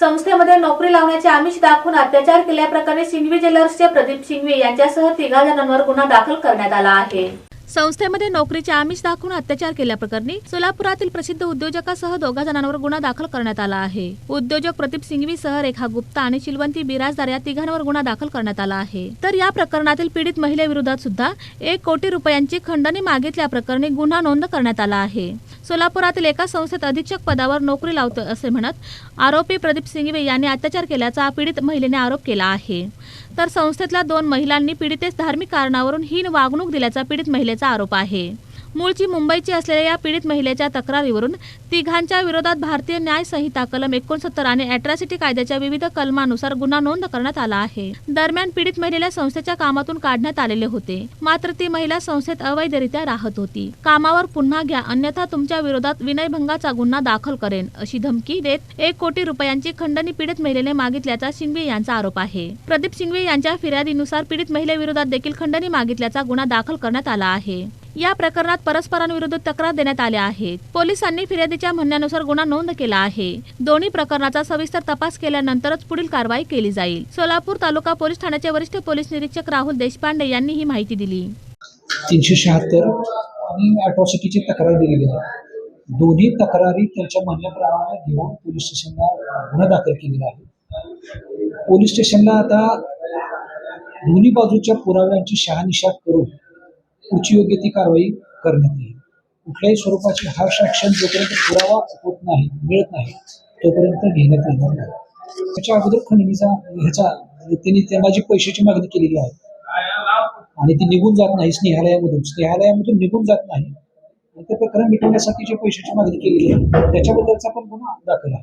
संस्थेमध्ये नोकरी लावण्याचे आमिष दाखवून अत्याचार केल्याप्रकरणी सिंघवी ज्वेलर्सचे प्रदीप सिंघवी यांच्यासह तिघा जणांवर गुन्हा दाखल करण्यात आला आहे. संस्थेमध्ये नोकरीचे आमिष दाखवून अत्याचार केल्याप्रकरणी सोलापुरातील प्रसिद्ध उद्योजकासह दोघा जणांवर गुन्हा दाखल करण्यात आला आहे. उद्योजक प्रदीप सिंघवी सह रेखा गुप्ता आणि शिलवंती बिराजदार या तिघांवर गुन्हा दाखल करण्यात आला आहे. तर या प्रकरणातील पीडित महिलेविरोधात सुद्धा एक कोटी रुपयांची खंडणी मागितल्याप्रकरणी गुन्हा नोंद करण्यात आला आहे. सोलापुरातील एका संस्थेत अधीक्षक पदावर नोकरी लावतो असे म्हणत आरोपी प्रदीप सिंघवे यांनी अत्याचार केल्याचा पीडित महिलेने आरोप केला आहे. तर संस्थेतल्या दोन महिलांनी पीडितेस धार्मिक कारणावरून हीन वागणूक दिल्याचा पीडित महिलेचा आरोप आहे. मूळची मुंबईची असलेल्या या पीडित महिलेच्या तक्रारीवरून तिघांच्या विरोधात भारतीय न्याय संहिता कलम एकोणसत्तर आणि अॅट्रॉसिटी कायद्याच्या विविध कलमानुसार गुन्हा नोंद करण्यात आला आहे. दरम्यान पीडित महिलेला संस्थेच्या कामातून काढण्यात आलेले होते. मात्र ती महिला संस्थेत अवैधरित्या राहत होती. कामावर पुन्हा घ्या अन्यथा तुमच्या विरोधात विनयभंगाचा गुन्हा दाखल करेन अशी धमकी देत एक कोटी रुपयांची खंडणी पीडित महिलेने मागितल्याचा शिंगवे यांचा आरोप आहे. प्रदीप शिंगवे यांच्या फिर्यादीनुसार पीडित महिलेविरोधात देखील खंडणी मागितल्याचा गुन्हा दाखल करण्यात आला आहे. या प्रकरणात परस्परांविरुद्ध तक्रार देण्यात आल्या आहेत. पोलिसांनी फिर्यादीच्या म्हणण्यानुसार गुन्हा नोंद केला आहे. दोन्ही प्रकरणाचा सविस्तर तपास केल्यानंतरच पुढील कारवाई केली जाईल. सोलापूर तालुका पोलीस ठाण्याचे वरिष्ठ पोलीस निरीक्षक राहुल देशपांडे यांनी ही माहिती दिली. तीनशे शहात्तर आणि अट्रॉसिटीची तक्रार दिलेली आहे. दोन्ही तक्रारी त्यांच्या म्हणण्याप्रमाणे घेऊन पोलीस स्टेशनला गुन्हा दाखल केलेला आहे. पोलीस स्टेशनला आता दोन्ही बाजूच्या पुराव्यांची शहानिशा करून पुढची योग्य ती कारवाई करण्यात येईल. कुठल्याही स्वरूपाची हार्श शासन जोपर्यंत पुरावा होत नाही मिळत नाही तोपर्यंत घेण्यात येणार नाही. त्याच्या अगोदर खंडणीचा ह्याचा त्यांनी त्यांना जी पैशाची मागणी केलेली आहे आणि ती निघून जात नाही स्नेहालयामधून. स्नेहालयामधून निघून जात नाही. आणि ते प्रकरण मिटवण्यासाठी जे पैशाची मागणी केलेली आहे त्याच्याबद्दलचा पण गुन्हा दाखल आहे.